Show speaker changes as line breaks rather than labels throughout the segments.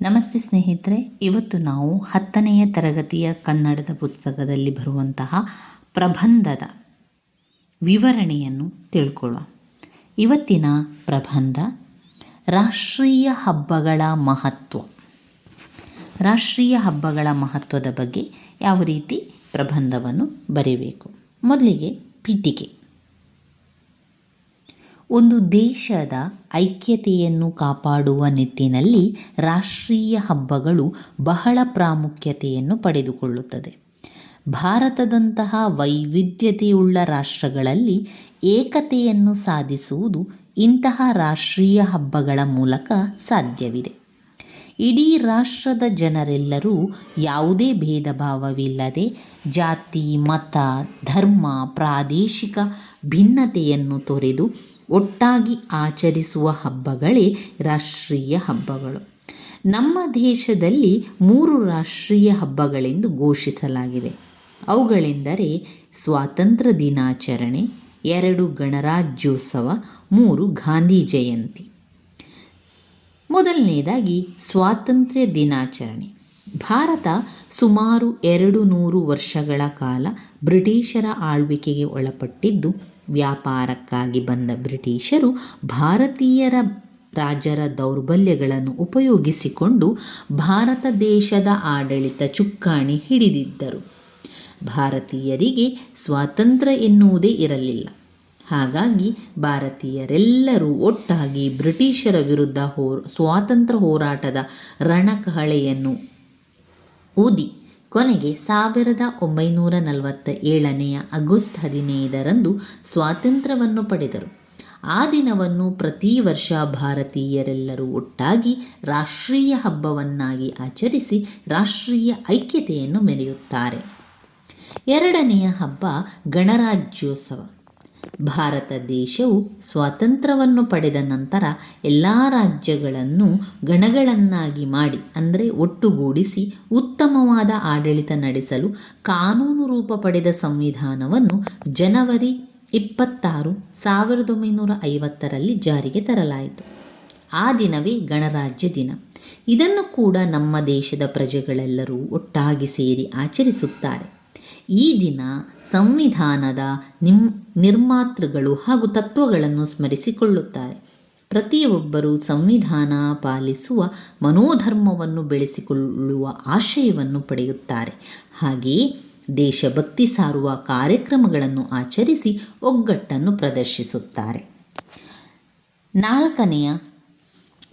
ನಮಸ್ತೆ ಸ್ನೇಹಿತರೆ, ಇವತ್ತು ನಾವು ಹತ್ತನೆಯ ತರಗತಿಯ ಕನ್ನಡದ ಪುಸ್ತಕದಲ್ಲಿ ಬರುವಂತಹ ಪ್ರಬಂಧದ ವಿವರಣೆಯನ್ನು ತಿಳ್ಕೊಳ್ಳುವ ಇವತ್ತಿನ ಪ್ರಬಂಧ, ರಾಷ್ಟ್ರೀಯ ಹಬ್ಬಗಳ ಮಹತ್ವ. ರಾಷ್ಟ್ರೀಯ ಹಬ್ಬಗಳ ಮಹತ್ವದ ಬಗ್ಗೆ ಯಾವ ರೀತಿ ಪ್ರಬಂಧವನ್ನು ಬರೀಬೇಕು? ಮೊದಲಿಗೆ ಪೀಠಿಕೆ. ಒಂದು ದೇಶದ ಐಕ್ಯತೆಯನ್ನು ಕಾಪಾಡುವ ನಿಟ್ಟಿನಲ್ಲಿ ರಾಷ್ಟ್ರೀಯ ಹಬ್ಬಗಳು ಬಹಳ ಪ್ರಾಮುಖ್ಯತೆಯನ್ನು ಪಡೆದುಕೊಳ್ಳುತ್ತದೆ. ಭಾರತದಂತಹ ವೈವಿಧ್ಯತೆಯುಳ್ಳ ರಾಷ್ಟ್ರಗಳಲ್ಲಿ ಏಕತೆಯನ್ನು ಸಾಧಿಸುವುದು ಇಂತಹ ರಾಷ್ಟ್ರೀಯ ಹಬ್ಬಗಳ ಮೂಲಕ ಸಾಧ್ಯವಿದೆ. ಇಡೀ ರಾಷ್ಟ್ರದ ಜನರೆಲ್ಲರೂ ಯಾವುದೇ ಭೇದ ಭಾವವಿಲ್ಲದೆ ಜಾತಿ, ಮತ, ಧರ್ಮ, ಪ್ರಾದೇಶಿಕ ಭಿನ್ನತೆಯನ್ನು ತೊರೆದು ಒಟ್ಟಾಗಿ ಆಚರಿಸುವ ಹಬ್ಬಗಳೇ ರಾಷ್ಟ್ರೀಯ ಹಬ್ಬಗಳು. ನಮ್ಮ ದೇಶದಲ್ಲಿ ಮೂರು ರಾಷ್ಟ್ರೀಯ ಹಬ್ಬಗಳೆಂದು ಘೋಷಿಸಲಾಗಿದೆ. ಅವುಗಳೆಂದರೆ ಸ್ವಾತಂತ್ರ್ಯ ದಿನಾಚರಣೆ, ಎರಡು ಗಣರಾಜ್ಯೋತ್ಸವ, ಮೂರು ಗಾಂಧಿ ಜಯಂತಿ. ಮೊದಲನೆಯದಾಗಿ ಸ್ವಾತಂತ್ರ್ಯ ದಿನಾಚರಣೆ. ಭಾರತ ಸುಮಾರು ಎರಡು ನೂರು ವರ್ಷಗಳ ಕಾಲ ಬ್ರಿಟಿಷರ ಆಳ್ವಿಕೆಗೆ ಒಳಪಟ್ಟಿದ್ದು, ವ್ಯಾಪಾರಕ್ಕಾಗಿ ಬಂದ ಬ್ರಿಟಿಷರು ಭಾರತೀಯರ ರಾಜರ ದೌರ್ಬಲ್ಯಗಳನ್ನು ಉಪಯೋಗಿಸಿಕೊಂಡು ಭಾರತ ದೇಶದ ಆಡಳಿತ ಚುಕ್ಕಾಣಿ ಹಿಡಿದಿದ್ದರು. ಭಾರತೀಯರಿಗೆ ಸ್ವಾತಂತ್ರ್ಯ ಎನ್ನುವುದೇ ಇರಲಿಲ್ಲ. ಹಾಗಾಗಿ ಭಾರತೀಯರೆಲ್ಲರೂ ಒಟ್ಟಾಗಿ ಬ್ರಿಟಿಷರ ವಿರುದ್ಧ ಹೋ ಸ್ವಾತಂತ್ರ್ಯ ಹೋರಾಟದ ರಣಕಹಳೆಯನ್ನು ಊದಿ. ಕೊನೆಗೆ ಸಾವಿರದ ಒಂಬೈನೂರ ನಲವತ್ತ ಏಳನೆಯ ಆಗಸ್ಟ್ ಹದಿನೈದರಂದು ಸ್ವಾತಂತ್ರ್ಯವನ್ನು ಪಡೆದರು. ಆ ದಿನವನ್ನು ಪ್ರತಿ ವರ್ಷ ಭಾರತೀಯರೆಲ್ಲರೂ ಒಟ್ಟಾಗಿ ರಾಷ್ಟ್ರೀಯ ಹಬ್ಬವನ್ನಾಗಿ ಆಚರಿಸಿ ರಾಷ್ಟ್ರೀಯ ಐಕ್ಯತೆಯನ್ನು ಮೆರೆಯುತ್ತಾರೆ. ಎರಡನೆಯ ಹಬ್ಬ ಗಣರಾಜ್ಯೋತ್ಸವ. ಭಾರತ ದೇಶವು ಸ್ವಾತಂತ್ರ್ಯವನ್ನು ಪಡೆದ ನಂತರ ಎಲ್ಲ ರಾಜ್ಯಗಳನ್ನು ಗಣಗಳನ್ನಾಗಿ ಮಾಡಿ, ಅಂದರೆ ಒಟ್ಟುಗೂಡಿಸಿ ಉತ್ತಮವಾದ ಆಡಳಿತ ನಡೆಸಲು ಕಾನೂನು ರೂಪ ಪಡೆದ ಸಂವಿಧಾನವನ್ನು ಜನವರಿ ಇಪ್ಪತ್ತಾರು ಸಾವಿರದ ಒಂಬೈನೂರ ಐವತ್ತರಲ್ಲಿ ಜಾರಿಗೆ ತರಲಾಯಿತು. ಆ ದಿನವೇ ಗಣರಾಜ್ಯ ದಿನ. ಇದನ್ನು ಕೂಡ ನಮ್ಮ ದೇಶದ ಪ್ರಜೆಗಳೆಲ್ಲರೂ ಒಟ್ಟಾಗಿ ಸೇರಿ ಆಚರಿಸುತ್ತಾರೆ. ಈ ದಿನ ಸಂವಿಧಾನದ ನಿಮ್, ನಿರ್ಮಾತೃಗಳು ಹಾಗೂ ತತ್ವಗಳನ್ನು ಸ್ಮರಿಸಿಕೊಳ್ಳುತ್ತಾರೆ. ಪ್ರತಿಯೊಬ್ಬರೂ ಸಂವಿಧಾನ ಪಾಲಿಸುವ ಮನೋಧರ್ಮವನ್ನು ಬೆಳೆಸಿಕೊಳ್ಳುವ ಆಶಯವನ್ನು ಪಡೆಯುತ್ತಾರೆ. ಹಾಗೆಯೇ ದೇಶಭಕ್ತಿ ಸಾರುವ ಕಾರ್ಯಕ್ರಮಗಳನ್ನು ಆಚರಿಸಿ ಒಗ್ಗಟ್ಟನ್ನು ಪ್ರದರ್ಶಿಸುತ್ತಾರೆ. ನಾಲ್ಕನೆಯ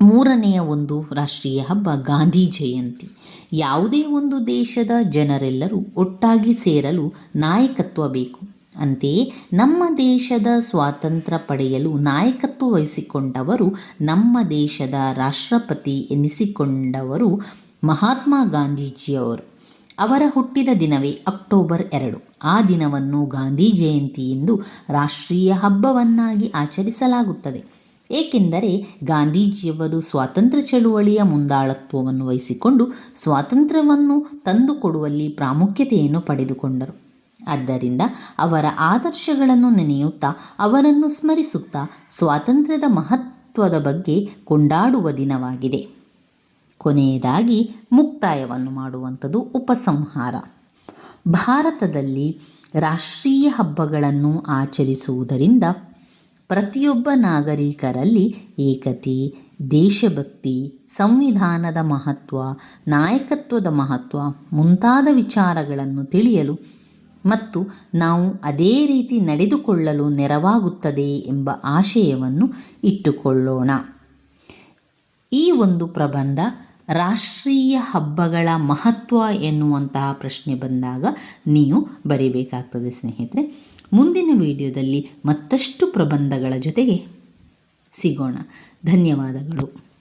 ಮೂರನೆಯ ಒಂದು ರಾಷ್ಟ್ರೀಯ ಹಬ್ಬ ಗಾಂಧಿ ಜಯಂತಿ. ಯಾವುದೇ ಒಂದು ದೇಶದ ಜನರೆಲ್ಲರೂ ಒಟ್ಟಾಗಿ ಸೇರಲು ನಾಯಕತ್ವ ಬೇಕು. ಅಂತೆಯೇ, ನಮ್ಮ ದೇಶದ ಸ್ವಾತಂತ್ರ್ಯ ಪಡೆಯಲು ನಾಯಕತ್ವ ವಹಿಸಿಕೊಂಡವರು ನಮ್ಮ ದೇಶದ ರಾಷ್ಟ್ರಪತಿ ಎನಿಸಿಕೊಂಡವರು ಮಹಾತ್ಮ ಗಾಂಧೀಜಿಯವರು. ಅವರ ಹುಟ್ಟಿದ ದಿನವೇ ಅಕ್ಟೋಬರ್ ಎರಡು. ಆ ದಿನವನ್ನು ಗಾಂಧಿ ಜಯಂತಿ ಎಂದು ರಾಷ್ಟ್ರೀಯ ಹಬ್ಬವನ್ನಾಗಿ ಆಚರಿಸಲಾಗುತ್ತದೆ. ಏಕೆಂದರೆ ಗಾಂಧೀಜಿಯವರು ಸ್ವಾತಂತ್ರ್ಯ ಚಳುವಳಿಯ ಮುಂದಾಳತ್ವವನ್ನು ವಹಿಸಿಕೊಂಡು ಸ್ವಾತಂತ್ರ್ಯವನ್ನು ತಂದುಕೊಡುವಲ್ಲಿ ಪ್ರಾಮುಖ್ಯತೆಯನ್ನು ಪಡೆದುಕೊಂಡರು. ಆದ್ದರಿಂದ ಅವರ ಆದರ್ಶಗಳನ್ನು ನೆನೆಯುತ್ತಾ, ಅವರನ್ನು ಸ್ಮರಿಸುತ್ತಾ ಸ್ವಾತಂತ್ರ್ಯದ ಮಹತ್ವದ ಬಗ್ಗೆ ಕೊಂಡಾಡುವ ದಿನವಾಗಿದೆ. ಕೊನೆಯದಾಗಿ ಮುಕ್ತಾಯವನ್ನು ಮಾಡುವಂಥದ್ದು ಉಪಸಂಹಾರ. ಭಾರತದಲ್ಲಿ ರಾಷ್ಟ್ರೀಯ ಹಬ್ಬಗಳನ್ನು ಆಚರಿಸುವುದರಿಂದ ಪ್ರತಿಯೊಬ್ಬ ನಾಗರಿಕರಲ್ಲಿ ಏಕತೆ, ದೇಶಭಕ್ತಿ, ಸಂವಿಧಾನದ ಮಹತ್ವ, ನಾಯಕತ್ವದ ಮಹತ್ವ ಮುಂತಾದ ವಿಚಾರಗಳನ್ನು ತಿಳಿಯಲು ಮತ್ತು ನಾವು ಅದೇ ರೀತಿ ನಡೆದುಕೊಳ್ಳಲು ನೆರವಾಗುತ್ತದೆ ಎಂಬ ಆಶಯವನ್ನು ಇಟ್ಟುಕೊಳ್ಳೋಣ. ಈ ಒಂದು ಪ್ರಬಂಧ ರಾಷ್ಟ್ರೀಯ ಹಬ್ಬಗಳ ಮಹತ್ವ ಎನ್ನುವಂತಹ ಪ್ರಶ್ನೆ ಬಂದಾಗ ನೀವು ಬರೀಬೇಕಾಗ್ತದೆ ಸ್ನೇಹಿತರೆ. ಮುಂದಿನ ವಿಡಿಯೋದಲ್ಲಿ ಮತ್ತಷ್ಟು ಪ್ರಬಂಧಗಳ ಜೊತೆಗೆ ಸಿಗೋಣ. ಧನ್ಯವಾದಗಳು.